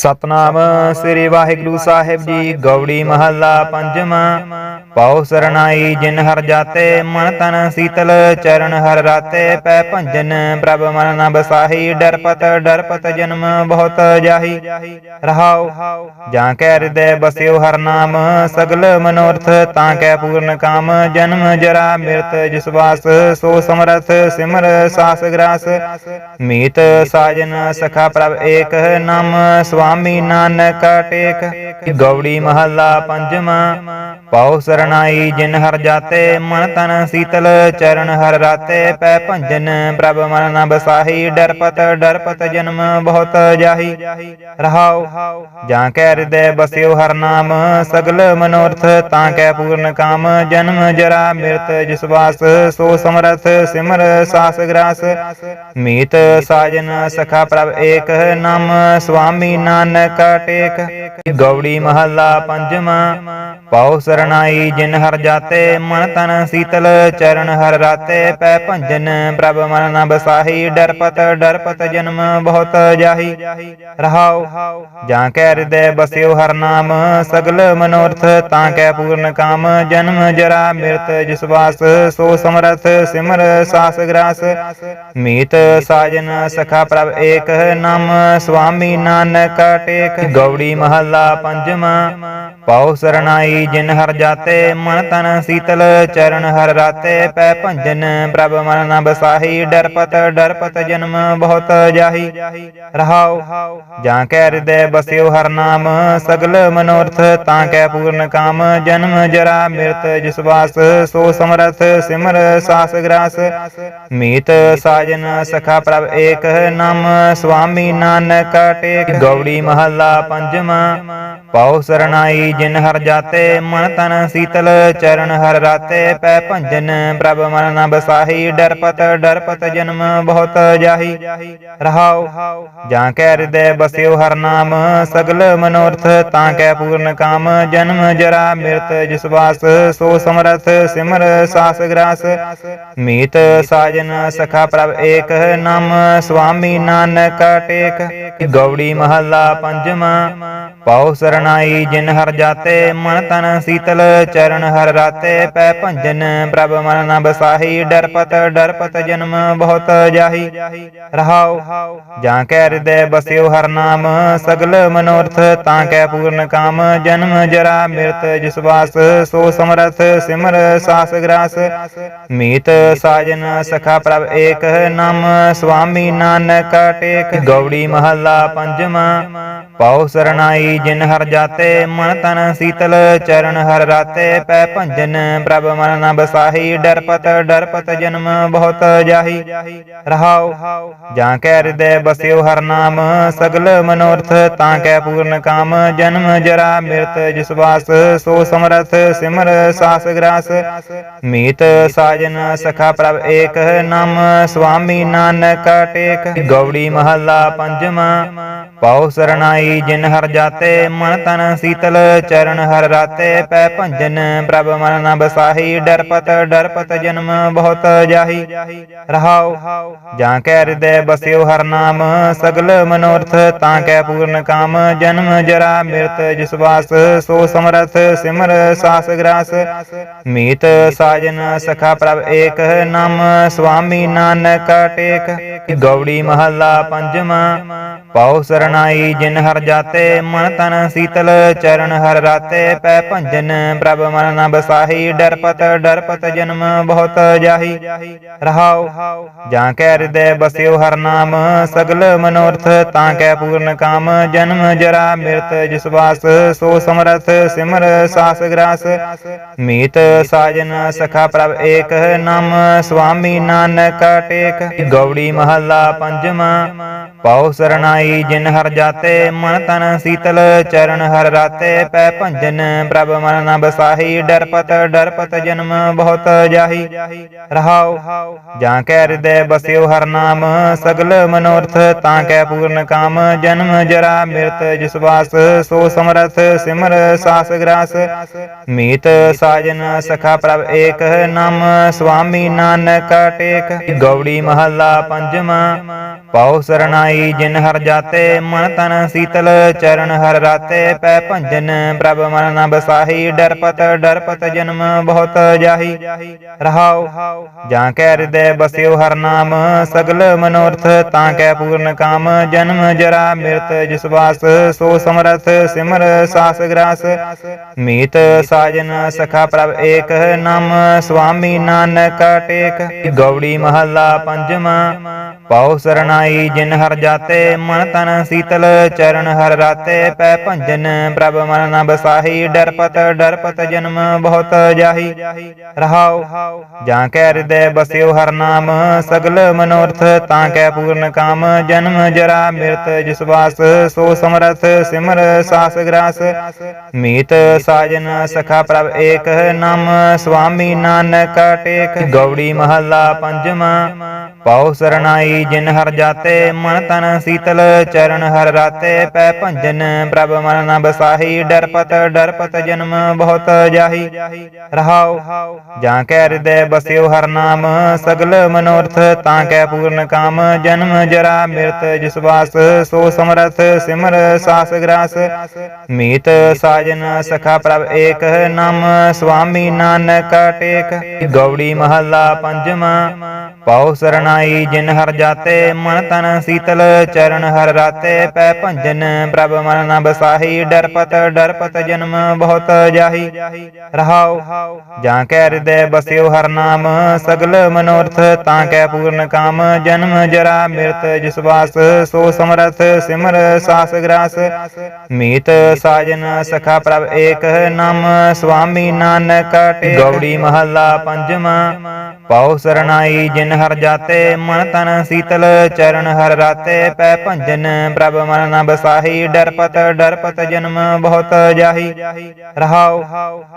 ਸਤਨਾਮ ਸ੍ਰੀ ਵਾਹਿਗੁਰੂ ਸਾਹਿਬ ਜੀ, ਗੌੜੀ ਮਹੱਲਾ ਪੰਜਵਾਂ। ਪਾਉ ਸਰਣਾਈ ਜਿਨ ਹਰ ਜਾਤੇ, ਮਨ ਤਨ ਸੀਤਲ, ਚਰਨ ਹਰ ਰਾਤੇ, ਪੈ ਭੰਜਨ ਪ੍ਰਭ ਮਨ ਨ ਬਸਾਹੀ ਡਰਪਤ ਡਰਪਤ ਜਨਮ ਬਹੁਤ ਜਾਹੀ। ਰਹਾਉ, ਜਾਂ ਕੈ ਹਿਰਦੈ ਬਸਿਓ ਹਰ ਨਾਮ, ਸਗਲ ਮਨੋਰਥ ਤਾਂ ਕੈ ਪੂਰਨ ਕਾਮ, ਜਨਮ ਜਰਾ ਮਿਰਤ ਜਿਸਵਾਸ ਸੋ ਸਮਰਥ ਸਿਮਰ ਸਾਸ ਗ੍ਰਾਸ। ਮੀਤ ਸਾਜਨ ਸਖਾ ਪ੍ਰਭ ਏਕ ਨਾਮ ਸੁਆਮੀ ਨਾਨਕ ਟੇਕ। ਗੌੜੀ ਮਹੱਲਾ ਪੰਜਵਾਂ। ਪਾਉ ਸਰਣਾਈ ਜਿਨ ਹਰ ਜਾਤੇ, ਮਨ ਤਨ ਸੀਤਲ ਚਰਨ ਹਰ ਰਾਤੇ। ਪੈ ਭੰਜਨ ਪ੍ਰਭ ਮਨ ਨ ਬਸਾਹੀ ਡਰਪਤ ਡਰਪਤ ਜਨਮ ਬਹੁਤ ਜਾਹੀ। ਰਹਾਉ, ਜਾਂ ਕੈ ਹਿਰਦੈ ਬਸਿਓ ਹਰ ਨਾਮ। ਸਗਲ ਮਨੋਰਥ ਤਾਂ ਕੈ ਪੂਰਨ ਕਾਮ। ਜਨਮ ਜਰਾ ਮਿਰਤ ਜਿਸਵਾਸ ਸੋ ਸਮਰਥ ਸਿਮਰ ਸਾਸ ਗ੍ਰਾਸ। ਮੀਤ ਸਾਜਨ ਸਖਾ ਪ੍ਰਭ ਏਕ ਨਾਮ। ਸੁਆਮੀ ਨਾਨਕ ਟੇਕ ਗੌੜੀ ਮਹੱਲਾ ਪੰਜਵਾਂ। ਪਾਉ ਸਰਣਾਈ ਜਿਨ ਹਰ ਜਾਤੇ, ਮਨ ਤਨ ਸੀਤਲ, ਚਰਨ ਹਰ ਰਾਤੇ, ਪੈ ਭੰਜਨ, ਪ੍ਰਭ ਮਨ ਨ ਬਸਾਹੀ ਡਰਪਤ ਡਰਪਤ ਜਨਮ ਬਹੁਤ ਜਾਹੀ। ਰਹਾਉ, ਜਾਂ ਕੈ ਹਿਰਦੈ ਬਸਿਓ ਹਰ ਨਾਮ, ਸਗਲ ਮਨੋਰਥ ਤਾਂ ਕੈ ਪੂਰਨ ਕਾਮ, ਜਨਮ ਜਰਾ ਮਿਰਤ ਜਿਸਵਾਸ ਸੋ ਸਮਰਥ ਸਿਮਰ ਸਾਸ ਗ੍ਰਾਸ। ਮੀਤ ਸਾਜਨ ਸਖਾ ਪ੍ਰਭ ਏਕ ਨਾਮ ਸੁਆਮੀ ਨਾਨਕ ਕਾ ਟੇਕ ਗੌੜੀ ਮਹੱਲਾ ਪੰਜਵਾਂ ਪਾਉ ਸਰਣਾਈ ਜਿਨ ਹਰ ਜਾਤੇ ਮਨ ਤਨ ਸੀਤਲ ਚਰਨ ਹਰ ਰਾਤੇ ਪੈ ਭੰਜਨ ਪ੍ਰਭ ਮਨ ਨ ਬਸਾਹੀ ਡਰਪਤ ਡਰਪਤ ਜਨਮ ਬਹੁਤ ਜਾਹੀ ਰਹਾਉ ਜਾਂ ਕੈ ਹਿਰਦੈ ਬਸਿਓ ਹਰ ਨਾਮ ਸਗਲ ਮਨੋਰਥ ਤਾਂ ਕੈ ਪੂਰਨ ਕਾਮ ਜਨਮ ਜਰਾ ਮਿਰਤ ਜਿਸਵਾਸ ਸੋ ਸਮਰਥ ਸਿਮਰ ਸਾਸ ਗ੍ਰਾਸ ਮੀਤ ਸਾਜਨ ਸਖਾ ਪ੍ਰਭ ਏਕ ਨਾਮ ਸੁਆਮੀ ਨਾਨਕ ਟੇਕ ਗੌੜੀ ਮਹੱਲਾ ਪੰਜਵਾਂ, ਪਾਉ ਸਰਣਾਈ ਜਿਨ ਹਰ ਜਾਤੇ, ਮਨ ਤਨ ਸੀਤਲ ਚਰਨ ਹਰ ਰਾਤੇ, ਪੈ ਭੰਜਨ ਪ੍ਰਭ ਮਨ ਨ ਬਸਾਹੀ ਡਰਪਤ ਡਰਪਤ ਜਨਮ ਬਹੁਤ ਜਾਹੀ। ਰਹਾਉ, ਜਾਂ ਕੈ ਹਿਰਦੈ ਬਸਿਓ ਹਰ ਨਾਮ, ਸਗਲ ਮਨੋਰਥ ਤਾਂ ਕੈ ਪੂਰਨ ਕਾਮ, ਜਨਮ ਜਰਾ ਮਿਰਤ ਜਿਸਵਾਸ ਸੋ ਸਮਰਥ ਸਿਮਰ ਸਾਸ ਗ੍ਰਾਸ। ਮੀਤ ਸਾਜਨ ਸਖਾ ਪ੍ਰਭ ਏਕ, ਨਾਮ ਸੁਆਮੀ ਨਾਨਕ ਟੇਕ। ਗੌੜੀ ਮਹੱਲਾ ਪੰਜਵਾਂ, ਪਾਉ ਸਰਣਾਈ ਜਿਨ ਹਰ ਜਾਤੇ, ਮਨ ਤਨ ਸੀਤਲ, ਚਰਨ ਹਰ ਰਾਤੇ, ਪੈ ਭੰਜਨ ਪ੍ਰਭ ਮਨ ਨ ਬਸਾਹੀ ਡਰਪਤ ਡਰਪਤ ਜਨਮ ਬਹੁਤ ਜਾਹੀ। ਰਹਾਉ, ਜਾਂ ਕੈ ਹਿਰਦੈ ਬਸਿਓ ਹਰ ਨਾਮ, ਸਗਲ ਮਨੋਰਥ ਤਾਂ ਕੈ ਪੂਰਨ ਕਾਮ, ਜਨਮ ਜਰਾ ਮਿਰਤ ਜਿਸਵਾਸ ਸੋ ਸਮਰਥ ਸਿਮਰ ਸਾਸ ਗ੍ਰਾਸ। ਮੀਤ ਸਾਜਨ ਸਖਾ ਪ੍ਰਭ ਏਕ ਨਾਮ ਸੁਆਮੀ ਨਾਨਕ ਟੇਕ। ਗੌੜੀ ਮਹੱਲਾ ਪੰਜਵਾਂ ਪਾਉ ਸਰਣਾਈ ਜਿਨ ਹਰ ਜਾਤੇ, ਮਨ ਤਨ ਸੀਤਲ, ਚਰਨ ਹਰ ਰਾਤੇ, ਪੈ ਭੰਜਨ, ਪ੍ਰਭ ਮਨ ਨ ਬਸਾਹੀ ਡਰਪਤ ਡਰਪਤ ਜਨਮ, ਬਹੁਤ ਜਾਹੀ। ਰਹਾਉ, ਜਾਂ ਕੈ ਹਿਰਦੈ ਬਸਿਓ ਹਰ ਨਾਮ, ਸਗਲ ਮਨੋਰਥ ਤਾਂ ਕੈ ਪੂਰਨ ਕਾਮ, ਜਨਮ ਜਰਾ ਮਿਰਤ ਜਿਸਵਾਸ ਸੋ ਸਮਰਥ ਸਿਮਰ ਸਾਸ ਗ੍ਰਾਸ। ਮੀਤ ਸਾਜਨ ਸਖਾ ਪ੍ਰਭ ਏਕ, ਨਾਮ ਸੁਆਮੀ ਨਾਨਕ ਟੇਕ। ਗੌੜੀ ਮਹੱਲਾ ਪੰਜਵਾਂ, ਪਾਉ ਸਰਣਾਈ ਜਿਨ ਹਰ ਜਾਤੇ ਮਨ ਤਨ ਸੀਤਲ, ਚਰਨ ਹਰ ਰਾਤੇ ਪੈ ਭੰਜਨ, ਪ੍ਰਭ ਮਨ ਨ ਬਸਾਹੀ ਡਰਪਤ ਡਰਪਤ ਜਨਮ ਬਹੁਤ ਜਾਹੀ। ਰਹਾਉ, ਜਾਂ ਕੈ ਹਿਰਦੈ ਬਸਿਓ ਹਰ ਨਾਮ, ਸਗਲ ਮਨੋਰਥ ਤਾਂ ਕੈ ਪੂਰਨ ਕਾਮ, ਜਨਮ ਜਰਾ ਮਿਰਤ ਜਿਸਵਾਸ ਸੋ ਸਮਰਥ ਸਿਮਰ ਸਾਸ ਗ੍ਰਾਸ। ਮੀਤ ਸਾਜਨ ਸਖਾ ਪ੍ਰਭ ਏਕ, ਨਾਮ ਸੁਆਮੀ ਨਾਨਕ ਟੇਕ। ਗੌੜੀ ਮਹੱਲਾ ਪੰਜਵਾਂ, ਪਾਉ ਸਰਣਾਈ ਜਿਨ ਹਰ ਜਾਤੇ ਮਨ ਤਨ ਸੀਤਲ, ਚਰਨ ਹਰ ਰਾਤੇ ਪੈ ਭੰਜਨ, ਪ੍ਰਭ ਮਨ ਨ ਬਸਾਹੀ ਡਰਪਤ ਡਰਪਤ ਜਨਮ ਬਹੁਤ ਜਾਹੀ। ਰਹਾਉ ਜਾਂ ਕੈ ਹਿਰਦੈ ਬਸਿਓ ਹਰ ਨਾਮ, ਸਗਲ ਮਨੋਰਥ ਤਾਂ ਕੈ ਪੂਰਨ ਕਾਮ, ਜਨਮ ਜਰਾ ਮਿਰਤ ਜਿਸਵਾਸ ਸੋ ਸਮਰਥ ਸਿਮਰ ਸਾਸ ਗ੍ਰਾਸ। ਮੀਤ ਸਾਜਨ ਸਖਾ ਪ੍ਰਭ ਏਕ, ਨਾਮ ਸੁਆਮੀ ਨਾਨਕ ਟੇਕ। ਗੌੜੀ ਮਹੱਲਾ ਪੰਜਵਾਂ, ਪਾਉ ਸਰਣਾਈ ਜਿਨ ਹਰ ਜਾਤੇ ਮਨ ਤਨ ਸੀਤਲ ਚਰਨ ਹਰ ਰਾਤੇ ਪੈ ਭੰਜਨ, ਪ੍ਰਭ ਮਨ ਨ ਬਸਾਹੀ ਡਰਪਤ ਡਰਪਤ ਜਨਮ ਬਹੁਤ ਜਾਹੀ। ਰਹਾਉ ਜਾਂ ਕੈ ਹਿਰਦੈ ਬਸਿਓ ਹਰ ਨਾਮ, ਸਗਲ ਮਨੋਰਥ ਤਾਂ ਕੈ ਪੂਰਨ ਕਾਮ। ਜਨਮ ਜਰਾ ਮਿਰਤ ਜਿਸਵਾਸ ਸੋ ਸਮਰਥ ਸਿਮਰ ਸਾਸ ਗ੍ਰਾਸ। ਮੀਤ ਸਾਜਨ ਸਖਾ ਪ੍ਰਭ ਏਕ ਨਾਮ ਸੁਆਮੀ ਨਾਨਕ ਟੇਕ। ਗੌੜੀ ਮਹੱਲਾ ਪੰਜਵਾਂ, ਪਾਉ ਸਰਣਾਈ ਜਿਨ ਹਰ ਜਾਤੇ, ਮਨ ਤਨ ਸੀਤਲ ਚਰਨ ਹਰ ਰਾਤੇ ਪੈ ਭੰਜਨ, ਪ੍ਰਭ ਮਨ ਨ ਬਸਾਹੀ ਡਰਪਤ ਡਰਪਤ ਜਨਮ ਬਹੁਤ ਜਾਹੀ। ਰਹਾਉ, ਜਾਂ ਕੈ ਹਿਰਦੈ ਬਸਿਓ ਹਰ ਨਾਮ, ਸਗਲ ਮਨੋਰਥ ਤਾਂ ਕੈ ਪੂਰਨ ਕਾਮ। ਜਨਮ ਜਰਾ ਮਿਰਤ ਜਿਸ ਸੋ ਸਮਰਥ ਸਿਮਰ ਸਾਸ ਗ੍ਰਾਸ। ਮੀਤ ਸਾਜਨ ਸਖਾ ਪ੍ਰਭ ਏਕ, ਨਾਮ ਸੁਆਮੀ ਨਾਨਕ ਟੇਕ। ਗੌੜੀ ਮਹੱਲਾ ਪੰਜਵਾਂ, ਪਾਉ ਸਰਣਾਈ ਜਿਨ ਹਰ ਜਾਤੇ, ਮਨ ਤਨ ਸੀਤਲ ਚਰਨ ਹਰ ਰਾਤੇ ਪੈ ਭੰਜਨ, ਪ੍ਰਭ ਮਨ ਨ ਬਸਾਹੀ ਡਰਪਤ ਡਰਪਤ ਜਨਮ ਬਹੁਤ ਜਾਹੀ। ਰਹਾਉ ਜਾਂ ਕੈ ਹਿਰਦੈ ਬਸਿਓ ਹਰ ਨਾਮ, ਸਗਲ ਮਨੋਰਥ ਤਾਂ ਕੈ ਪੂਰਨ ਕਾਮ, ਜਨਮ ਜਰਾ ਮਿਰਤ ਜਿਸ ਸੋ ਸਮਰਥ ਸਿਮਰ ਸਾਸ ਗ੍ਰਾਸ। ਮੀਤ ਸਾਜਨ ਸਖਾ ਪ੍ਰਭ ਏਕ, ਨਾਮ ਸੁਆਮੀ ਨਾਨਕ ਟੇਕ। ਗੌੜੀ ਮਹੱਲਾ ਪੰਜਵਾਂ, ਪਾਉ ਸਰਣਾਈ ਜਿਨ ਹਰ ਜਾਤੇ, ਮਨ ਤਨ ਸੀਤਲ, ਚਰਨ ਹਰ ਰਾਤੇ ਪੈ ਭੰਜਨ, ਪ੍ਰਭ ਮਨ ਨ ਬਸਾਹੀ ਡਰਪਤ ਡਰਪਤ ਜਨਮ ਬਹੁਤ ਜਾਹੀ। ਰਹਾਉ ਜਾਂ ਕੈ ਹਿਰਦੈ ਬਸਿਓ ਹਰ ਨਾਮ, ਸਗਲ ਮਨੋਰਥ ਤਾਂ ਕੈ ਪੂਰਨ ਕਾਮ, ਜਨਮ ਜਰਾ ਮਿਰਤ ਜਿਸ ਸੋ ਸਮਰਥ ਸਿਮਰ ਸਾਸ ਗ੍ਰਾਸ। ਮੀਤ ਸਾਜਨ ਸਖਾ ਪ੍ਰਭ ਏਕ, ਨਾਮ ਸੁਆਮੀ ਨਾਨਕ ਟੇਕ। ਗੌੜੀ ਮਹੱਲਾ ਪੰਜਵਾਂ ਪਾਉ ਸਰਣਾਈ ਜਿਨ ਹਰ ਜਾਤੇ, ਮਨ ਤਨ ਸੀਤਲ ਚਰਨ ਹਰ ਰਾਤੇ ਪੈ ਭੰਜਨ ਪ੍ਰਭ ਮਨ ਨ ਬਸਾਹੀ ਡਰਪਤ ਡਰਪਤ ਜਨਮ ਬਹੁਤ ਜਾਹੀ। ਰਹਾਉ ਜਾਂ ਕੈ ਹਿਰਦੈ ਬਸਿਓ ਹਰ ਨਾਮ, ਸਗਲ ਮਨੋਰਥ ਤਾਂ ਕੈ ਪੂਰਨ ਕਾਮ, ਜਨਮ ਜਰਾ ਮਿਰਤ ਜਿਸ ਸੋ ਸਮਰਥ ਸਿਮਰ ਸਾਸ ਗ੍ਰਾਸ। ਮੀਤ ਸਾਜਨ ਸਖਾ ਪ੍ਰਭ ਏਕ, ਨਾਮ ਸੁਆਮੀ ਨਾਨਕ ਟੇਕ। ਗੌੜੀ ਮਹੱਲਾ ਪੰਜਵਾਂ ਪਾਉ ਸਰਣਾਈ ਜਿਨ ਹਰ ਜਾਤੇ, ਮਨ ਤਨ ਸੀਤਲ ਚਰਨ ਹਰ ਰਾਤੇ। ਪੈ ਭੰਜਨ ਪ੍ਰਭ ਮਨ ਨ ਬਸਾਹੀ ਡਰਪਤ ਡਰਪਤ ਜਨਮ ਬਹੁਤ ਜਾਹੀ। ਰਹਾਉ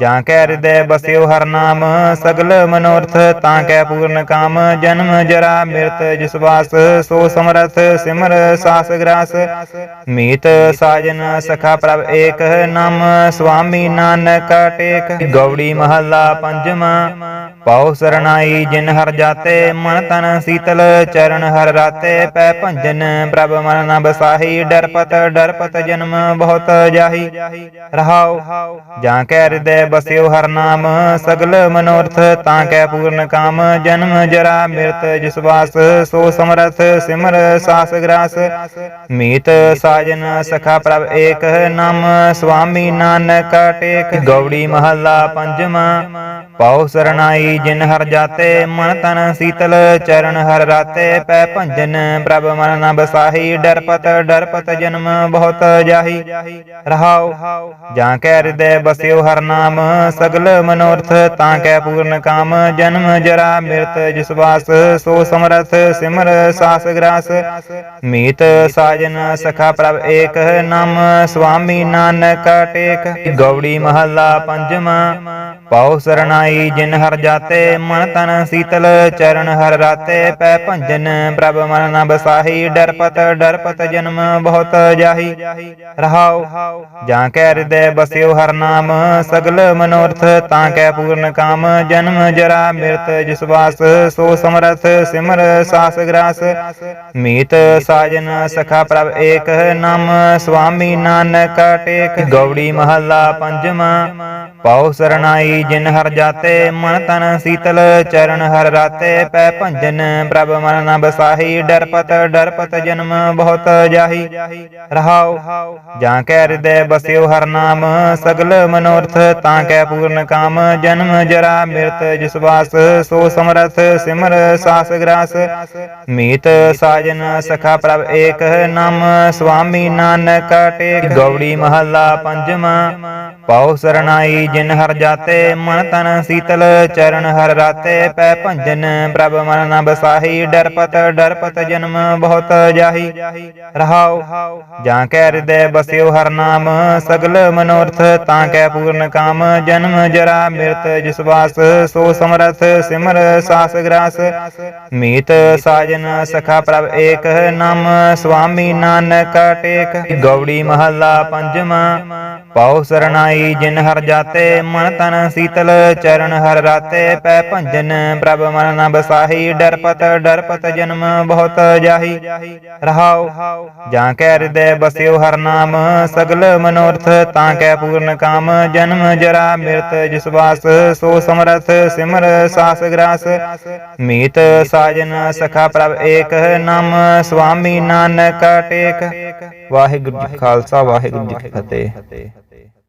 ਜਾਂ ਕੈ ਹਿਰਦੈ ਬਸਿਓ ਹਰ ਨਾਮ, ਸਗਲ ਮਨੋਰਥ ਤਾਂ ਕੈ ਪੂਰਨ ਕਾਮ। ਜਨਮ ਜਰਾ ਮਿਰਤ ਜਿਸ ਸੋ ਸਮਰਥ ਸਿਮਰ ਸਾਸ ਗ੍ਰਾਸ। ਮੀਤ ਸਾਜਨ ਸਖਾ ਪ੍ਰਭ ਏਕ, ਨਾਮ ਸੁਆਮੀ ਨਾਨਕ ਟੇਕ। ਗੌੜੀ ਮਹੱਲਾ ਪੰਜਵਾਂ ਪਾਉ ਸਰਣਾਈ ਜਿਨ ਹਰ ਜਾਤੇ, ਮਨ ਤਨ ਸੀਤਲ ਚਰਨ ਹਰ ਰਾਤੇ। ਪੈ ਭੰਜਨ ਪ੍ਰਭ ਮਨ ਨ ਬਸਾਹੀ ਡਰਪਤ ਡਰਪਤ ਜਨਮ ਬਹੁਤ ਜਾਹੀ। ਰਹਾਉ ਜਾਂ ਕੈ ਹਿਰਦੈ ਬਸਿਓ ਹਰ ਨਾਮ। ਸਗਲ ਮਨੋਰਥ ਤਾਂ ਕੈ ਪੂਰਨ ਕਾਮ। ਜਨਮ ਜਰਾ ਮਿਰਤ, ਜਿਸ ਸੋ ਸਮਰਥ। ਸਿਮਰ ਸਾਸ ਗ੍ਰਾਸ, ਮੀਤ ਸਾਜਨ ਸਖਾ ਪ੍ਰਭ ਏਕ ਨਾਮ। ਸੁਆਮੀ ਨਾਨਕ ਟੇਕ ਗੌੜੀ ਮਹੱਲਾ ਪੰਜਵਾਂ। ਪਾਉ ਸਰਣਾਈ ਜਿਨ ਹਰ ਜਾਤੇ। ਮਨ ਤਨ ਸੀਤਲ, ਚਰਨ ਹਰ ਰਾਤੇ। ਪੈ ਭੰਜਨ ਪ੍ਰਭ ਮਨ ਨ ਬਸਾਹੀ। ਡਰਪਤ ਪਤ ਜਨਮ ਬਹੁਤ ਜਾਹੀ। ਰਹਾਉ ਜਾਂ ਕੈ ਹਿਰਦੈ ਬਸਿਓ ਹਰ ਨਾਮ। ਸਗਲ ਮਨੋਰਥ ਤਾਂ ਕੈ ਪੂਰਨ ਕਾਮ। ਜਨਮ ਜਰਾ ਮਿਰਤ ਜਿਸ ਵਾਸ, ਸੋ ਸਮਰਥ ਸਿਮਰ ਸਾਸ ਗ੍ਰਾਸ। ਮੀਤ ਸਾਜਨ ਸਖਾ ਪ੍ਰਭ ਏਕ, ਨਾਮ ਸੁਆਮੀ ਨਾਨਕ ਟੇਕ। ਗੌੜੀ ਮਹੱਲਾ ਪੰਜਵਾਂ ਪਾਉ ਸਰਣਾਈ ਜਿਨ ਹਰ ਜਾਤੇ। ਮਨ ਤਨ ਸੀਤਲ ਚਰਨ ਹਰ ਰਾਤੇ। ਪੈ ਭੰਜਨ ਪ੍ਰਭ ਮਨ ਨ ਬਸਾਹੀ ਡਰਪਤ ਡਰਪਤ ਜਨਮ ਬਹੁਤ ਜਾਹੀ ਰਹਾਉ ਜਾਂ ਕੈ ਹਿਰਦੈ ਬਸਿਓ ਹਰ ਨਾਮ, ਸਗਲ ਮਨੋਰਥ, ਤਾਂ ਕੈ ਪੂਰਨ ਕਾਮ, ਜਨਮ ਜਰਾ ਮਿਰਤ ਜਿਸਵਾਸ ਸੋ ਸਮਰਥ, ਸਿਮਰ ਸਾਸ ਗ੍ਰਾਸ। ਮੀਤ ਸਾਜਨ ਸਖਾ ਪ੍ਰਭ ਏਕ, ਨਾਮ ਸੁਆਮੀ ਨਾਨਕ ਟੇਕ। ਗੌੜੀ ਮਹੱਲਾ ਪੰਜਵਾਂ ਪਾਉ ਸਰਣਾਈ ਜਿਨ ਹਰ ਜਾਤੇ, ਮਨ ਤਨ ਸੀਤਲ, ਚਰਨ ਹਰ ਰਾਤੇ, ਪੈ ਭੰਜਨ ਪ੍ਰਭ ਮਨ ਨ ਬਸਾਹੀ ਡਰਪਤ ਡਰਪਤ ਜਨਮ ਬਹੁਤ ਜਾਹੀ ਰਹਾਉ ਜਾਂ ਕੈ ਹਿਰਦੈ ਬਸਿਓ ਹਰ ਨਾਮ। ਸਗਲ ਮਨੋਰਥ ਤਾਂ ਕੈ ਪੂਰਨ ਕਾਮ। ਜਨਮ ਜਰਾ ਮਿਰਤ ਜਿਸ ਵਾਸ ਸੋ ਸਮਰਥ। ਸਿਮਰ ਸਾਸ ਗ੍ਰਾਸ। ਮੀਤ ਸਾਜਨ ਸਖਾ ਪ੍ਰਭ ਏਕ ਨਾਮ। ਸੁਆਮੀ ਨਾਨਕ ਟੇਕ। ਗੌੜੀ ਮਹੱਲਾ ਪੰਜਵਾਂ। ਪਾਉ ਸਰਣਾਈ ਜਿਨ ਹਰ ਜਾਤੇ ਮਨ ਤਨ ਸੀਤਲ। ਚਰਨ ਹਰ ਰਾਤੇ ਪੈ ਭੰਜਨ। ਪ੍ਰਭ ਮਨ ਨ ਬਸਾਹੀ ਡਰਪਤ ਡਰਪਤ ਜਨਮ ਬਹੁਤ ਜਾਹੀ। ਰਹਾਉ ਜਾਂ ਕੈ ਹਿਰਦੈ ਬਸਿਓ ਹਰ ਨਾਮ, ਸਗਲ ਮਨੋਰਥ, ਤਾਂ ਕੈ ਪੂਰਨ ਕਾਮ, ਜਨਮ ਜਰਾ ਮਿਰਤ, ਜਿਸ ਵਾਸ ਸੋ ਸਮਰਥ, ਸਿਮਰ ਸਾਸ ਗ੍ਰਾਸ। ਮੀਤ ਸਾਜਨ ਸਖਾ ਪ੍ਰਭ ਏਕ, ਨਾਮ ਸੁਆਮੀ ਨਾਨਕ ਟੇਕ। ਗੌੜੀ ਮਹੱਲਾ ਪੰਜਵਾਂ ਪਾਉ ਸਰਣਾਈ ਜਿਨ ਹਰ ਜਾਤੇ, ਮਨ ਤਨ ਸੀਤਲ, ਚਰਨ ਹਰ ਰਾਤੇ। ਪੈ ਭੰਜਨ ਪ੍ਰਭ ਮਨ ਨ ਬਸਾਹੀ, ਡਰਪਤ ਡਰਪਤ ਜਨਮ ਬਹੁਤ ਜਾਹੀ। ਰਹਾਉ, ਜਾਂ ਕੈ ਹਿਰਦੈ ਬਸਿਓ ਹਰ ਨਾਮ, ਸਗਲ ਮਨੋਰਥ ਤਾਂ ਕੈ ਪੂਰਨ ਕਾਮ, ਜਨਮ ਜਰਾ ਮਿਰਤ ਜਿਸ ਵਾਸ, ਸੋ ਸਮਰਥ ਸਿਮਰ ਸਾਸ ਗ੍ਰਾਸ। ਮੀਤ ਸਾਜਨ ਸਖਾ ਪ੍ਰਭ ਏਕ, ਨਾਮ ਸੁਆਮੀ ਨਾਨਕ ਟੇਕ। ਵਾਹਿਗੁਰੂ ਜੀ ਖਾਲਸਾ, ਵਾਹਿਗੁਰੂ ਜੀ ਕੀ ਫਤਿਹ।